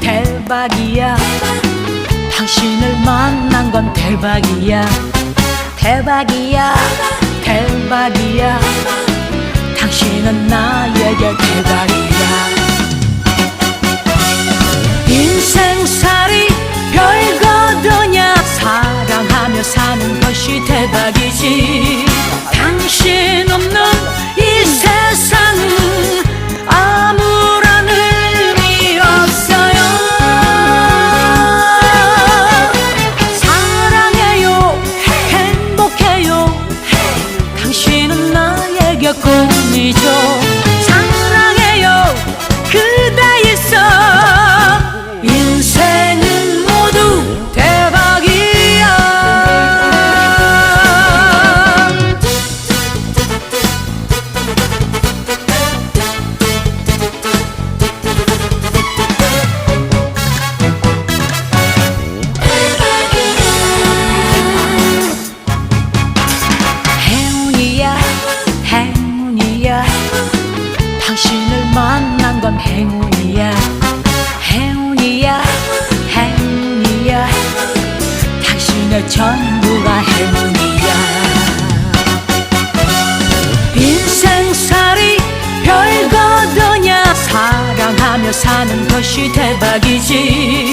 대박이야. 당신을 만난 건 대박이야. 대박이야. 대박이야. 당신은 나에게 대박이야. 인생살이 별거더냐. 사랑하며 사는 것이 대박이지 나에게 만난 건 행운이야. 행운이야 행운이야. 당신의 전부가 행운이야. 인생살이 별거더냐. 사랑하며 사는 것이 대박이지